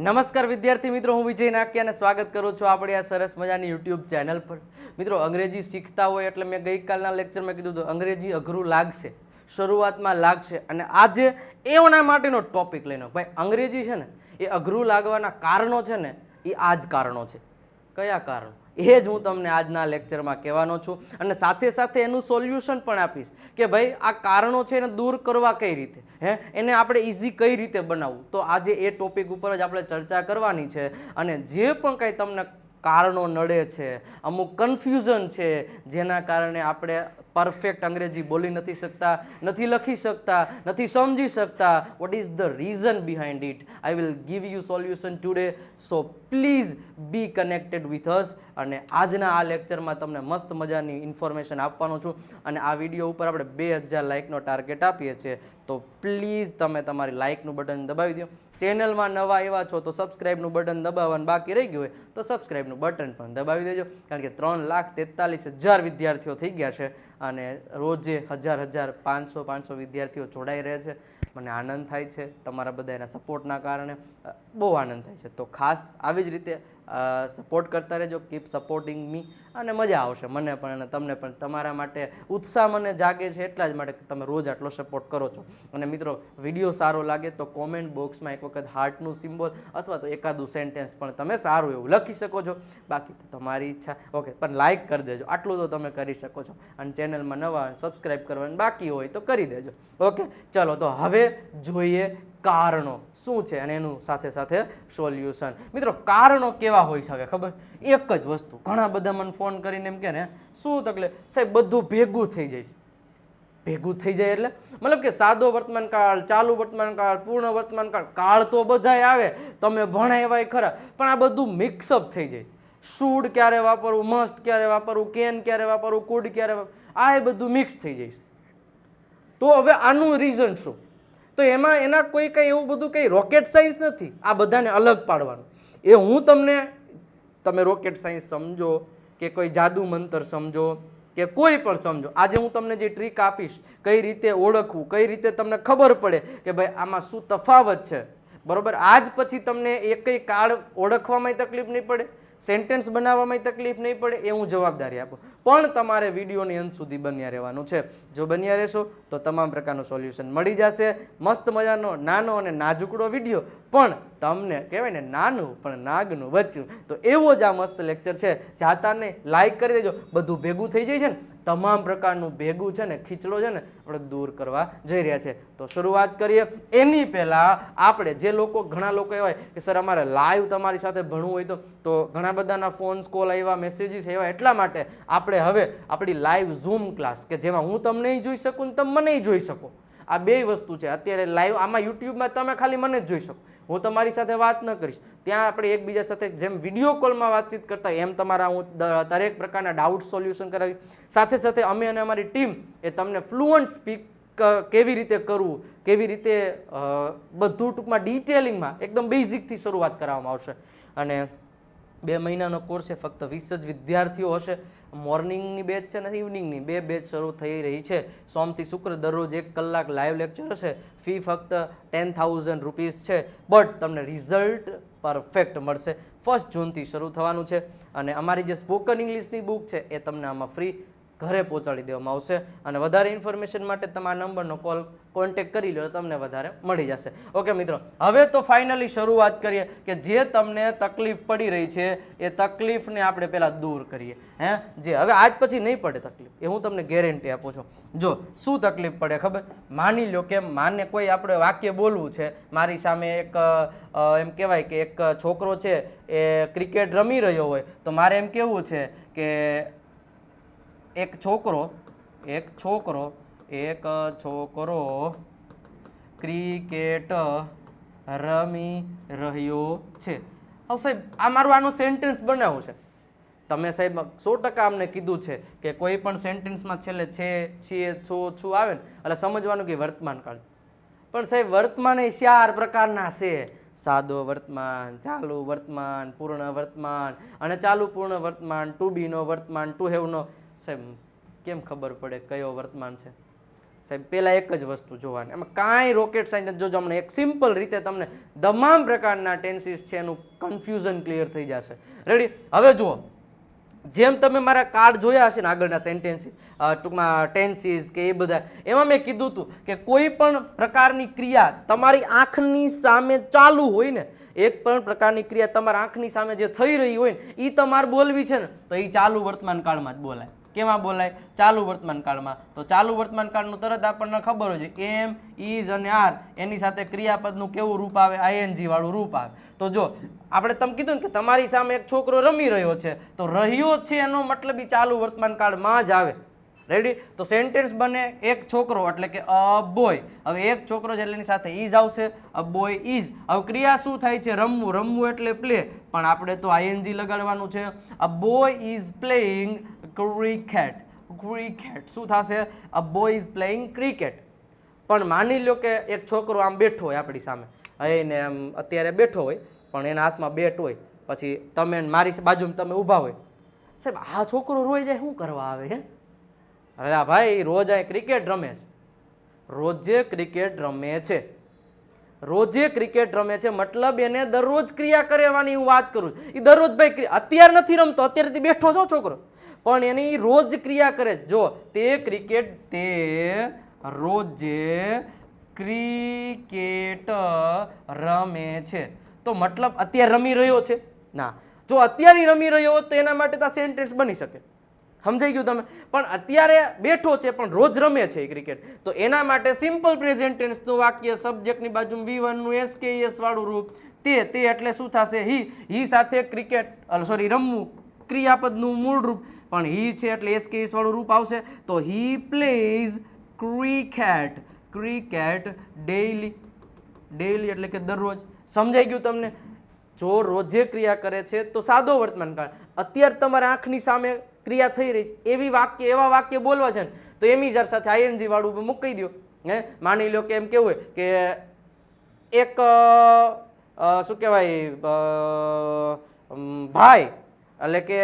નમસ્કાર વિદ્યાર્થી મિત્રો, હું વિજય નાક્યાને સ્વાગત કરું છું આપણી આ સરસ મજાની યુટ્યુબ ચેનલ પર. મિત્રો, અંગ્રેજી શીખતા હોય એટલે મેં ગઈકાલના લેક્ચરમાં કીધું હતું, અંગ્રેજી અઘરું લાગશે, શરૂઆતમાં લાગશે અને આજે એના માટેનો ટોપિક લઈને ભાઈ, અંગ્રેજી છે ને, એ અઘરું લાગવાના કારણો છે ને, એ આ જ કારણો છે. કયા કારણો? એ જ હું તમને આજના લેક્ચરમાં કહેવાનો છું. અને સાથે સાથે એનું સોલ્યુશન પણ આપીશ કે ભાઈ આ કારણો છે એને દૂર કરવા કઈ રીતે? હે? એને આપણે ઇઝી કઈ રીતે બનાવવું? તો આજે એ ટોપિક ઉપર જ આપણે ચર્ચા કરવાની છે અને જે પણ કંઈ તમને કારણો નડે છે, અમુક કન્ફ્યુઝન છે, જેના કારણે આપણે પરફેક્ટ અંગ્રેજી બોલી નથી શકતા, નથી લખી શકતા, નથી સમજી શકતા what is the reason behind it I will give you solution today so please be connected with us અને આજના આ લેક્ચરમાં તમને મસ્ત મજાની ઇન્ફોર્મેશન આપવાનો છું. અને આ વીડિયો ઉપર આપણે બે હજાર લાઇકનો ટાર્ગેટ આપીએ છીએ. તો પ્લીઝ તમે તમારી લાઇકનું બટન દબાવી દો. ચેનલમાં નવા એવા છો તો સબસ્ક્રાઇબનું બટન દબાવવાનું બાકી રહી ગયું હોય તો સબસ્ક્રાઇબનું બટન પણ દબાવી દેજો. કારણ કે ત્રણ લાખ તેતાલીસ હજાર વિદ્યાર્થીઓ થઈ ગયા છે. અને રોજે હજાર હજાર પાંચસો પાંચસો વિદ્યાર્થીઓ જોડાઈ રહે છે. મને આનંદ થાય છે. તમારા બધા એના સપોર્ટના કારણે બહુ આનંદ થાય છે. તો ખાસ આવી જ રીતે સપોર્ટ કરતા રહેજો કીપ સપોર્ટિંગ મી અને મજા આવશે મને પણ અને તમને પણ. તમારા માટે ઉત્સાહ મને જાગે છે એટલા જ માટે તમે રોજ આટલો સપોર્ટ કરો છો. અને મિત્રો વીડિયો સારો લાગે તો કોમેન્ટ બોક્સમાં એક વખત હાર્ટનું સિમ્બોલ અથવા તો એકાદું સેન્ટેન્સ પણ તમે સારું એવું લખી શકો છો. બાકી તો તમારી ઈચ્છા. ઓકે પણ લાઇક કરી દેજો. આટલું તો તમે કરી શકો છો. અને ચેનલમાં નવા સબસ્ક્રાઈબ કરવાનું બાકી હોય તો કરી દેજો. ઓકે ચલો તો હવે જોઈએ કારણો શું છે અને એનું સાથે સાથે સોલ્યુશન. મિત્રો, કારણો કેવા હોઈ શકે ખબર? એક જ વસ્તુ. ઘણા બધા મને ફોન કરીને એમ કે ને, શું તકલીફ સાહેબ, બધું ભેગું થઈ જાય ભેગું થઈ જાય એટલે? મતલબ કે સાદો વર્તમાન કાળ, ચાલુ વર્તમાન કાળ, પૂર્ણ વર્તમાન કાળ કાળ તો બધાય આવે, તમે ભણાવ્યા ખરા, પણ આ બધું મિક્સઅપ થઈ જાય. શુડ ક્યારે વાપરવું મસ્ટ ક્યારે વાપરવું, કેન ક્યારે વાપરવું, કુડ ક્યારે વાપરવું આ એ બધું મિક્સ થઈ જાય તો હવે આનું રીઝન શું? તો એમાં એના કોઈ કંઈ એવું બધું કંઈ રોકેટ સાયન્સ નથી. આ બધાને અલગ પાડવાનું. એ હું તમને, તમે રોકેટ સાયન્સ સમજો, કે કોઈ જાદુ મંતર સમજો, કે કોઈ પણ સમજો, આજે હું તમને જે ટ્રીક આપીશ, કઈ રીતે ઓળખવું, કઈ રીતે તમને ખબર પડે કે ભાઈ આમાં શું તફાવત છે. બરોબર? આજ પછી તમને એકય કાળ ઓળખવામાં તકલીફ નહીં પડે? સેન્ટેન્સ બનાવવામાં તકલીફ નહીં પડે, એ હું જવાબદારી આપું. પણ તમારે વિડીયોની અંત સુધી બન્યા રહેવાનું છે. જો બન્યા રહેશો, તો તમામ પ્રકારનું સોલ્યુશન મળી જશે. મસ્ત મજાનો, નાનો અને નાજુકડો વીડિયો પણ તમને કહેવાય ને, નાનું પણ નાગનું બચ્ચું તો એવો જ આ મસ્ત લેક્ચર છે. જાતા નહીં લાઈક કરી દેજો. બધું ભેગું થઈ જાય છે ને, તમામ પ્રકારનું ભેગું છે ને, ખીચડો છે ને, આપણે દૂર કરવા જઈ રહ્યા છે. તો શરૂઆત કરીએ. એની પહેલાં આપણે જે લોકો, ઘણા લોકો એવા કે, સર, અમારે લાઈવ તમારી સાથે ભણવું હોય તો તો ઘણા બધાના ફોન્સ કોલ આવ્યા મેસેજીસ આવ્યા એટલા માટે આપણે હવે આપણી લાઈવ ઝૂમ ક્લાસ કે જેમાં હું તમને જોઈ શકું ને તમે મને જોઈ શકો. આ બે વસ્તુ છે. અત્યારે લાઈવ આમાં યુટ્યુબમાં તમે ખાલી મને જ જોઈ શકો. હું તમારી સાથે વાત ન કરીશ. ત્યાં આપણે એકબીજા સાથે જેમ વીડિયો કોલમાં વાતચીત કરતા એમ તમારા હું દરેક પ્રકારના ડાઉટ સોલ્યુશન કરાવી. સાથે સાથે અમે અને અમારી ટીમ એ તમને ફ્લુઅન્ટ સ્પીક કેવી રીતે કરવું, કેવી રીતે બધું ટૂંકમાં ડિટેલિંગમાં એકદમ બેઝિકથી શરૂઆત કરવામાં આવશે. અને બે મહિનાનો કોર્સ છે, ફક્ત વીસ જ વિદ્યાર્થીઓ હશે. મોર્નિંગની બેચ છે ને ઇવનિંગની બે બેચ શરૂ થઈ રહી છે. સોમથી શુક્ર દરરોજ એક કલાક લાઈવ લેક્ચર હશે. ફી ફક્ત ટેન થાઉઝન્ડ રૂપીઝ છે. બટ તમને રિઝલ્ટ પરફેક્ટ મળશે. ફર્સ્ટ જૂનથી શરૂ થવાનું છે અને અમારી જે સ્પોકન ઇંગ્લિશની બુક છે એ તમને આમાં ફ્રી ઘરે પહોંચાડી દેવામાં આવશે. અને વધારે ઇન્ફોર્મેશન માટે તમારા નંબરનો કોલ કોન્ટેક્ટ કરી લો, તમને વધારે મળી જશે. ઓકે મિત્રો, હવે તો ફાઇનલી શરૂઆત કરીએ કે જે તમને તકલીફ પડી રહી છે, એ તકલીફને આપણે પહેલાં દૂર કરીએ. હે? જે હવે આજ પછી નહીં પડે તકલીફ, એ હું તમને ગેરંટી આપું છું. જો, શું તકલીફ પડે ખબર? માની લો કે માને કોઈ આપણે વાક્ય બોલવું છે, મારી સામે એક એમ કહેવાય કે એક છોકરો છે, એ ક્રિકેટ રમી રહ્યો હોય, તો મારે એમ કહેવું છે કે એક છોકરો એક છોકરો એક છોકરો ક્રિકેટ રમી રહ્યો છે. હવે સાહેબ, આ મારું આનું સેન્ટેન્સ બનાવવું છે. તમે સાહેબ સો ટકા અમને કીધું છે કે કોઈ પણ સેન્ટેન્સમાં છેલ્લે છે, છીએ, છો, છું આવે ને, એટલે સમજવાનું કે વર્તમાન કાળ. પણ સાહેબ, વર્તમાન એ ચાર પ્રકારના છે. સાદો વર્તમાન, ચાલુ વર્તમાન, પૂર્ણ વર્તમાન, અને ચાલુ પૂર્ણ વર્તમાન ટુ બીનો વર્તમાન ટુ હેવનો સાહેબ, કેમ ખબર પડે કયો વર્તમાન છે? સાહેબ પહેલાં એક જ વસ્તુ જોવાની. એમાં કાંઈ રોકેટ સાયન્સ જોજો હમણાં એક સિમ્પલ રીતે તમને તમામ પ્રકારના ટેન્સીસ છે એનું કન્ફ્યુઝન ક્લિયર થઈ જશે. રેડી હવે જુઓ. જેમ તમે મારા કાર્ડ જોયા હશે ને આગળના સેન્ટેન્સીસ ટૂંકમાં ટેન્સીસ કે એ બધા, એમાં મેં કીધું હતું કે કોઈ પણ પ્રકારની ક્રિયા તમારી આંખની સામે ચાલુ હોય ને, એક પણ પ્રકારની ક્રિયા તમારા આંખની સામે જે થઈ રહી હોય ને એ તમારે બોલવી છે ને, તો એ ચાલુ વર્તમાન કાળમાં જ બોલાય. કેમાં બોલાય? ચાલુ વર્તમાન કાળમાં. તો ચાલુ વર્તમાન કાળનું તરત આપણને ખબર હોય છે, એમ ઇઝ અને આર. એની સાથે ક્રિયાપદનું કેવું રૂપ આવે? આઈએનજી વાળું રૂપ આવે. તો જો, આપણે તમે કીધું ને કે તમારી સામે એક છોકરો રમી રહ્યો છે, તો રહ્યો છે એનો મતલબ એ ચાલુ વર્તમાન કાળમાં જ આવે. રેડી તો સેન્ટેન્સ બને એક છોકરો, એટલે કે અ બોય હવે એક છોકરો છે એટલે એની સાથે ઇઝ આવશે, અ બોય ઇઝ હવે ક્રિયા શું થાય છે? રમવું. રમવું એટલે પ્લે પણ આપણે તો આઈએનજી લગાડવાનું છે. A boy is playing cricket cricket શું થશે? A boy is playing cricket પણ માની લો કે એક છોકરો આમ બેઠો હોય આપણી સામે. એને આમ અત્યારે બેઠો હોય, પણ એના હાથમાં બેટ હોય. પછી તમે મારી બાજુમાં તમે ઊભા હોય. સાહેબ, આ છોકરો રોઈ જાય શું કરવા આવે હે? અરે આ ભાઈ, રોજ અહીં ક્રિકેટ રમે છે. રોજે ક્રિકેટ રમે છે. રોજે ક્રિકેટ રમે છે મતલબ એને દરરોજ ક્રિયા કરવાની હું વાત કરું. એ દરરોજ ભાઈ અત્યારે નથી રમતો, અત્યારેથી બેઠો છો છોકરો. પણ એની રોજ ક્રિયા કરે. જો, તે ક્રિકેટ, તે રોજે ક્રિકેટ રમે છે. તો મતલબ અત્યારે રમી રહ્યો છે? ના. જો અત્યારે રમી રહ્યો હોત તો એના માટે તો સેન્ટેન્સ બની શકે. સમજાઈ ગયું તમે? પણ અત્યારે બેઠો છે, પણ રોજ રમે છે ક્રિકેટ. તો એના માટે સિમ્પલ પ્રેઝન્ટ ટેન્સનું વાક્ય સબ્જેક્ટની બાજુ વી વનનું એસ કે એસ વાળું રૂપ, તે તે એટલે શું થશે? હી હી સાથે ક્રિકેટ સોરી રમવું, ક્રિયાપદનું મૂળ રૂપ પણ હી છે એટલે એસ કે વાળું રૂપ આવશે. તો he plays cricket cricket daily daily એટલે કે દરરોજ. સમજાઈ ગયું તમને? જો રોજે ક્રિયા કરે છે તો સાદો વર્તમાનકાળ અત્યારે તમારા આંખની સામે ક્રિયા થઈ રહી છે. એવી વાક્ય, એવા વાક્ય બોલવા છે ને, તો એમીજાર સાથે આઈએનજી વાળું મૂકી દો હે? માની લો કે એમ કેવું હોય કે એક શું કહેવાય? ભાઈ, એટલે કે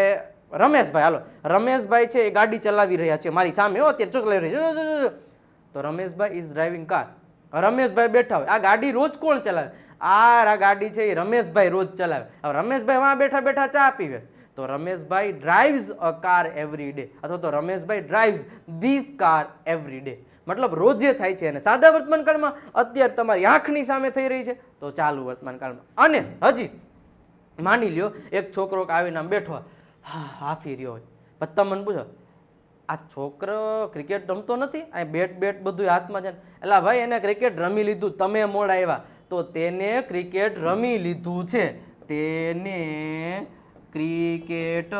રમેશભાઈ, હાલો. રમેશભાઈ છે એ ગાડી ચલાવી રહ્યા છે મારી સામે. હો, અત્યારે ચલાવી રહ્યા છે. તો Rameshbhai is driving car Rameshbhai બેઠા હોય. આ ગાડી રોજ કોણ ચલાવે? આ ગાડી છે એ રમેશભાઈ રોજ ચલાવે. હવે રમેશભાઈ વાં બેઠા બેઠા ચા પીવે તો Rameshbhai drives a car every day અથવા તો Rameshbhai drives this car every day મતલબ રોજે થાય છે. અને સાદા વર્તમાનકાળમાં અત્યારે તમારી આંખની સામે થઈ રહી છે. તો ચાલુ વર્તમાનકાળમાં અને હજી માની લ્યો, એક છોકરો આવીને આમ બેઠો હોય, હા ફેર્યો હોય. પત્તા મને પૂછો આ છોકરો ક્રિકેટ રમતો નથી? આ બેટ બેટ બધું હાથમાં છે. એટલે ભાઈ એને ક્રિકેટ રમી લીધું. તમે મોડ આવ્યા. તો તેને ક્રિકેટ રમી લીધું છે. તેને ક્રિકેટ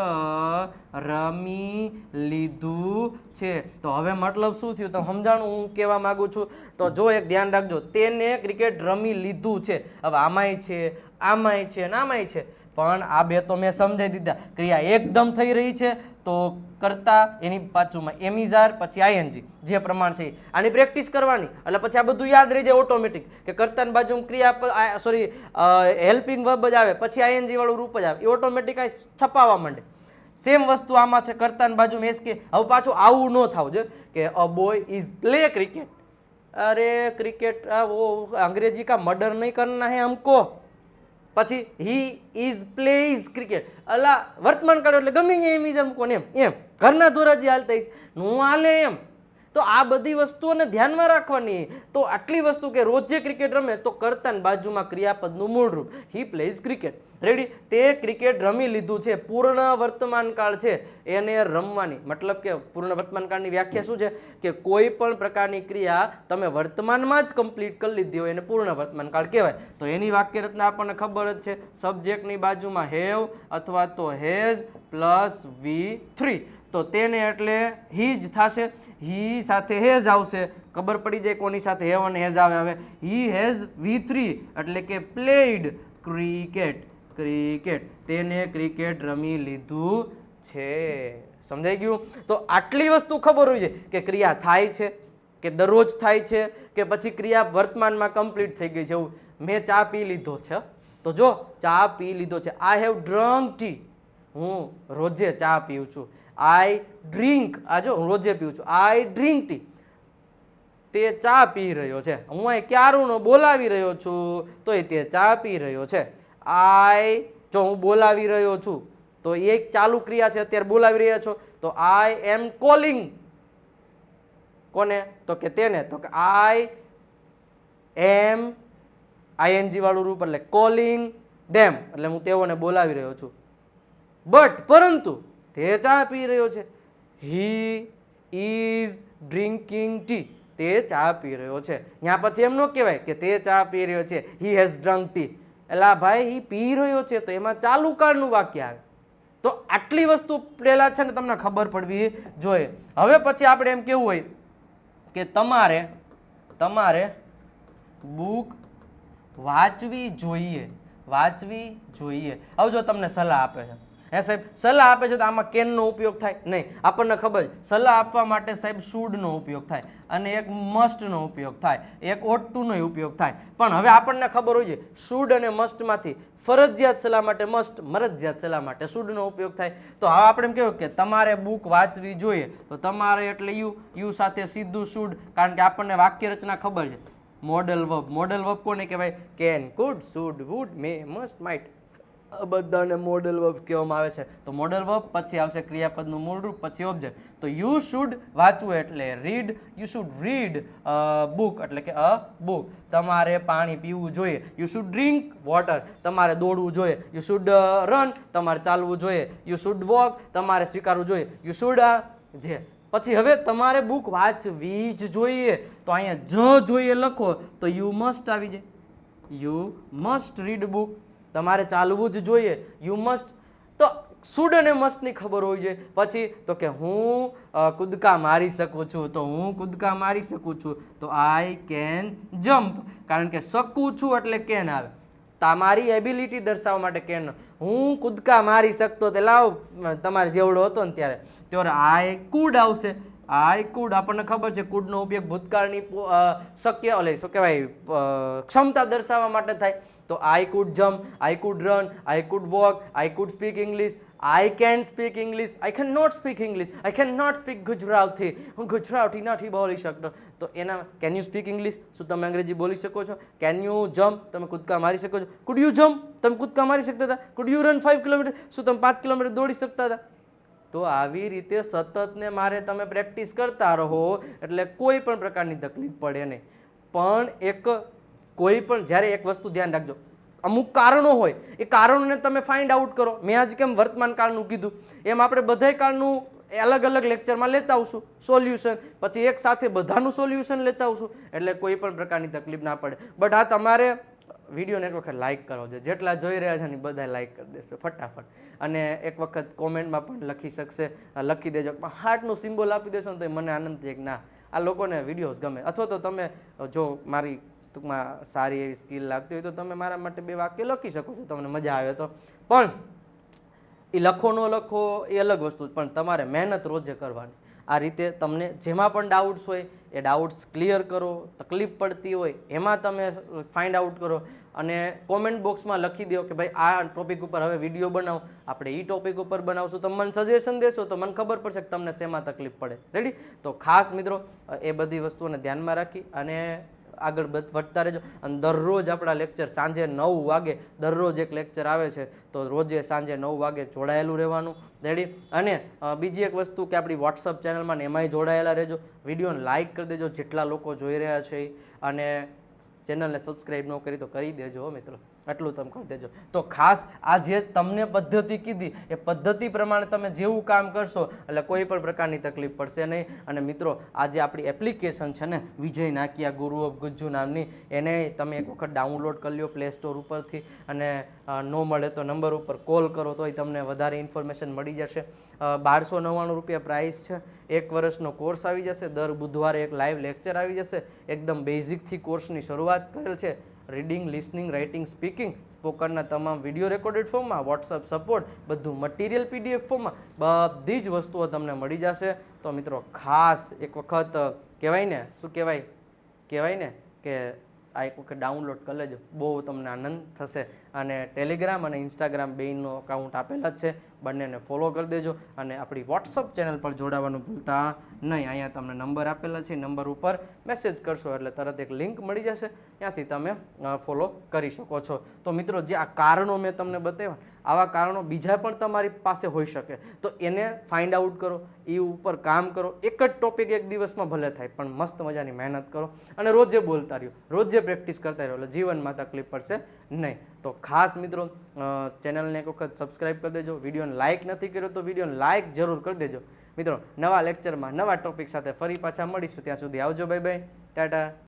રમી લીધું છે. તો હવે મતલબ શું થયું? તો સમજાણું હું કહેવા માગું છું. તો જો એક ધ્યાન રાખજો. તેને ક્રિકેટ રમી લીધું છે. હવે આમાંય છે આમાંય છે ને આમાંય છે. પણ આ બે તો મેં સમજાવી દીધા. ક્રિયા એકદમ થઈ રહી છે, તો કરતા એની પાછુંમાં એમિઝાર, પછી આઈએનજી જે પ્રમાણ છે આની પ્રેક્ટિસ કરવાની. એટલે પછી આ બધું યાદ રહી જાય ઓટોમેટિક કે કરતાની બાજુ ક્રિયા સોરી હેલ્પિંગ વર્બ જ આવે, પછી આઈએનજી વાળું રૂપ જ આવે. એ ઓટોમેટિક આ છપાવા માંડે. સેમ વસ્તુ આમાં છે, કરતાની બાજુ મેં કે હવે પાછું આવું ન થવું જોઈએ કે a boy is play cricket. અરે, ક્રિકેટ વો, અંગ્રેજી કા મર્ડર નહીં કરના હે હમકો. પછી હી ઇઝ પ્લેઇઝ ક્રિકેટ અલા વર્તમાન કાળો એટલે ગમે એમ ઇઝ મૂકો એમ. એમ. ઘરના ધોરાજી હાલતા હશે હું હાલે એમ. તો આ બધી વસ્તુઓને ધ્યાનમાં રાખવાની. તો આટલી વસ્તુ કે રોજ જે ક્રિકેટ રમે, તો કરતાન બાજુમાં ક્રિયાપદનું મૂળરૂપ હી પ્લેઝ ક્રિકેટ રેડી તે ક્રિકેટ રમી લીધું છે. પૂર્ણ વર્તમાન કાળ છે. એને રમવાની. મતલબ કે પૂર્ણ વર્તમાન કાળની વ્યાખ્યા શું છે? કે કોઈ પણ પ્રકારની ક્રિયા તમે વર્તમાનમાં જ કમ્પ્લીટ કરી લીધી હોય, એને પૂર્ણ વર્તમાન કાળ કહેવાય. તો એની વાક્ય રચના આપણને ખબર જ છે. સબ્જેક્ટની બાજુમાં હેવ અથવા તો હેઝ પ્લસ વી થ્રી તો તેને એટલે હી જ થશે. હી સાથે હેઝ આવશે. ખબર પડી જાય કોની સાથે હેવ અને હેઝ આવે હવે હી હેઝ વી થ્રી એટલે કે પ્લેડ ક્રિકેટ. ક્રિકેટ. તેને ક્રિકેટ રમી લીધું છે. સમજાઈ ગયું? તો આટલી વસ્તુ ખબર હોય છે કે ક્રિયા થાય છે, કે દરરોજ થાય છે, કે પછી ક્રિયા વર્તમાનમાં કમ્પ્લીટ થઈ ગઈ છે એવું. મેં ચા પી લીધો છે તો જો ચા પી લીધો છે. આઈ હેવ ડ્રંક ટી હું રોજે ચા પીઉં છું. આઈ ડ્રિંક આ જો હું રોજે પીઉં છું. આઈ ડ્રિંક ટી તે ચા પી રહ્યો છે. હું અહીં ક્યારુંનો બોલાવી રહ્યો છું, તો એ તે ચા પી રહ્યો છે. આઈ જો હું બોલાવી રહ્યો છું, તો એક ચાલુ ક્રિયા છે. અત્યારે બોલાવી રહ્યા છો. તો આઈ એમ કોલિંગ કોને? તો કે તેને. તો કે આઈ એમ આઈએનજી વાળું રૂપ એટલે કોલિંગ ધેમ એટલે હું તેઓને બોલાવી રહ્યો છું. બટ પરંતુ તે ચા પી રહ્યો છે. હી ઇઝ ડ્રિંકિંગ ટી તે ચા પી રહ્યો છે. ત્યાં પછી એમ ન કહેવાય કે તે ચા પી રહ્યો છે. હી હેઝ ડ્રંક ટી એલા ભાઈ હી પી રહ્યો છે તો એમાં ચાલુ કાળનું વાક્ય આવે. તો આટલી વસ્તુ પહેલાં છે ને તમને ખબર પડવી જોઈએ. હવે પછી આપણે એમ કેવું હોય કે તમારે તમારે બુક વાંચવી જોઈએ. વાંચવી જોઈએ. હવે જો તમને સલાહ આપે છે. હે સાહેબ, સલાહ આપે છે તો આમાં કેનનો ઉપયોગ થાય? નહીં, આપણને ખબર છે. સલાહ આપવા માટે સાહેબ શુડનો ઉપયોગ થાય અને એક મસ્ટનો ઉપયોગ થાય, એક ઓટ ઉપયોગ થાય. પણ હવે આપણને ખબર હોય છે શુડ અને મસ્ટમાંથી ફરજિયાત સલાહ માટે મસ્ટ મરજિયાત સલાહ માટે શુડનો ઉપયોગ થાય. તો હવે આપણે એમ કહેવું કે તમારે બુક વાંચવી જોઈએ, તો તમારે એટલે યુ યુ સાથે સીધું શુડ કારણ કે આપણને વાક્ય રચના ખબર છે. મોડલ વર્બ મોડલ વર્બ કોને કહેવાય? Can could should would may must might બધાને મોડલ વર્બ કહેવામાં આવે છે. તો મોડલ વર્બ પછી આવશે ક્રિયાપદનું મૂળ રૂપ, પછી ઓબ્જેક્ટ તો યુ શુડ વાંચવું એટલે read you should read book એટલે કે અ બુક તમારે પાણી પીવું જોઈએ. યુ શુડ ડ્રિંક વોટર તમારે દોડવું જોઈએ. યુ શુડ રન તમારે ચાલવું જોઈએ. યુ શુડ વોક તમારે સ્વીકારવું જોઈએ. યુ શુડ આ જે. પછી હવે તમારે બુક વાંચવી જ જોઈએ. તો અહીંયા જ જોઈએ લખો. તો યુ મસ્ટ આવી જાય. યુ મસ્ટ રીડ બુક તમારે ચાલવું જ જોઈએ. યુ મસ્ટ તો શુડ અને મસ્ટની ખબર હોવી જોઈએ પછી તો કે હું કૂદકા મારી શકું છું. તો હું કૂદકા મારી શકું છું. તો આઈ કેન જમ્પ કારણ કે શકું છું એટલે કેન આવે. તમારી એબિલિટી દર્શાવવા માટે કેન હું કૂદકા મારી શકતો તે લાવ. તમારે જેવડો હતો ને ત્યારે. ત્યારે આઈ કુડ આવશે. આઈ કુડ આપણને ખબર છે, કુડનો ઉપયોગ ભૂતકાળની શક્ય એટલે શું કહેવાય ક્ષમતા દર્શાવવા માટે થાય. તો I could jump I could run I could walk I could speak English I can speak English, I can not speak English, I can not speak Gujarati હું ગુજરાતી નથી બોલી શકતો. તો એના, કેન યુ સ્પીક ઇંગ્લિશ? શું તમે અંગ્રેજી બોલી શકો છો? Can you jump? તમે કૂદકા મારી શકો છો. Could you jump? તમે કૂદકા મારી શકતા હતા? Could you run five kilometre? શું તમે પાંચ કિલોમીટર દોડી શકતા હતા? તો આવી રીતે સતતને મારે તમે પ્રેક્ટિસ કરતા રહો એટલે કોઈ પણ પ્રકારની તકલીફ પડે નહીં. પણ એક કોઈ પણ જ્યારે એક વસ્તુ ધ્યાન રાખજો, અમુક કારણો હોય, એ કારણોને તમે ફાઇન્ડ આઉટ કરો. મેં આજ કેમ વર્તમાન કાળનું કીધું? એમ આપણે બધાય કાળનું અલગ અલગ લેક્ચરમાં લેતા આવશું. સોલ્યુશન પછી એક સાથે બધાનું સોલ્યુશન લેતા આવશું. એટલે કોઈ પણ પ્રકારની તકલીફ ના પડે. બટ આ તમારે વિડીયોને એક વખત લાઇક કરો છો જેટલા જોઈ રહ્યા છે ને બધા લાઇક કરી દેશે, ફટાફટ. અને એક વખત કોમેન્ટમાં પણ લખી શકશે લખી દેજો. પણ હાર્ટનું સિમ્બોલ આપી દેશો ને તો મને આનંદ થાય ના, આ લોકોને વિડીયોઝ ગમે. અથવા તો તમે જો મારી ટૂંકમાં સારી એવી સ્કિલ લાગતી હોય તો તમે મારા માટે બે વાક્ય લખી શકો છો, તમને મજા આવે તો. પણ એ લખો ન લખો એ અલગ વસ્તુ પણ તમારે મહેનત રોજે કરવાની. આ રીતે તમને જેમાં પણ ડાઉટ્સ હોય, એ ડાઉટ્સ ક્લિયર કરો, તકલીફ પડતી હોય, એમાં તમે ફાઇન્ડ આઉટ કરો અને કોમેન્ટ બોક્સમાં લખી દો કે ભાઈ આ ટોપિક ઉપર હવે વીડિયો બનાવો. આપણે એ ટોપિક ઉપર બનાવશું. તમે મને સજેશન દેશો તો મને ખબર પડશે કે તમને શેમાં તકલીફ પડે. રેડી તો ખાસ મિત્રો, એ બધી વસ્તુઓને ધ્યાનમાં રાખી અને આગળ વધતા રહેજો. અને દરરોજ આપણા લેક્ચર સાંજે નવ વાગે, દરરોજ એક લેક્ચર આવે છે, તો રોજે સાંજે નવ વાગે જોડાયેલું રહેવાનું. રેડી અને બીજી એક વસ્તુ કે આપણી વોટ્સઅપ ચેનલમાં ને એમાંય જોડાયેલા રહેજો. વિડીયોને લાઇક કરી દેજો, જેટલા લોકો જોઈ રહ્યા છે અને ચેનલને સબસ્ક્રાઈબ ન કરી તો કરી દેજો મિત્રો. આટલું તમે કરી દેજો. તો ખાસ આ જે તમને પદ્ધતિ કીધી, એ પદ્ધતિ પ્રમાણે તમે જેવું કામ કરશો, એટલે કોઈ પણ પ્રકારની તકલીફ પડશે નહીં. અને મિત્રો, આ જે આપણી એપ્લિકેશન છે ને, વિજય નાકિયા ગુરુ ઓફ ગુજ્જુ નામની, એને તમે એક વખત ડાઉનલોડ કરી લો પ્લે સ્ટોર ઉપરથી. અને ન મળે તો નંબર ઉપર કોલ કરો, તોય તમને વધારે ઇન્ફોર્મેશન મળી જશે. બારસો નવ્વાણું રૂપિયા પ્રાઇસ છે. એક વર્ષનો કોર્સ આવી જશે. દર બુધવારે એક લાઈવ લેક્ચર આવી જશે. એકદમ બેઝિકથી કોર્સની શરૂઆત કરેલ છે. રીડિંગ, લિસનિંગ, રાઇટિંગ, સ્પીકિંગ સ્પોકનના તમામ વીડિયો રેકોર્ડેડ ફોર્મમાં, વોટ્સઅપ સપોર્ટ, બધું મટીરિયલ પીડીએફ ફોર્મમાં, બધી જ વસ્તુઓ તમને મળી જશે. તો મિત્રો, ખાસ એક વખત કહેવાય ને, શું કહેવાય? કહેવાય ને કે આ એક વખત ડાઉનલોડ કરી લેજો. બહુ તમને આનંદ થશે. અને ટેલિગ્રામ અને ઇન્સ્ટાગ્રામ બેયનો અકાઉન્ટ આપેલા જ છે. બંનેને ફોલો કરી દેજો અને આપણી વોટ્સઅપ ચેનલ પર જોડાવાનું ભૂલતા નહીં. અહીંયા તમને નંબર આપેલા છે. નંબર ઉપર મેસેજ કરશો એટલે તરત એક લિંક મળી જશે. ત્યાંથી તમે ફોલો કરી શકો છો. તો મિત્રો, જે આ કારણો મેં તમને બતાવ્યા આવા કારણો બીજા પણ તમારી પાસે હોઈ શકે. તો એને ફાઇન્ડ આઉટ કરો, એ ઉપર કામ કરો. એક જ ટોપિક એક દિવસમાં ભલે થાય, પણ મસ્ત મજાની મહેનત કરો. અને રોજે બોલતા રહ્યો, રોજે પ્રેક્ટિસ કરતા રહ્યો, એટલે જીવનમાં તકલીફ પડશે નહીં. તો ખાસ મિત્રો ચેનલને એક વખત સબસ્ક્રાઈબ કરી દેજો. વિડીયોને લાઇક નથી કર્યો તો વિડીયોને લાઇક જરૂર કરી દેજો. મિત્રો, નવા લેક્ચરમાં નવા ટોપિક સાથે ફરી પાછા મળીશું. ત્યાં સુધી આવજો બાય બાય ટાટા.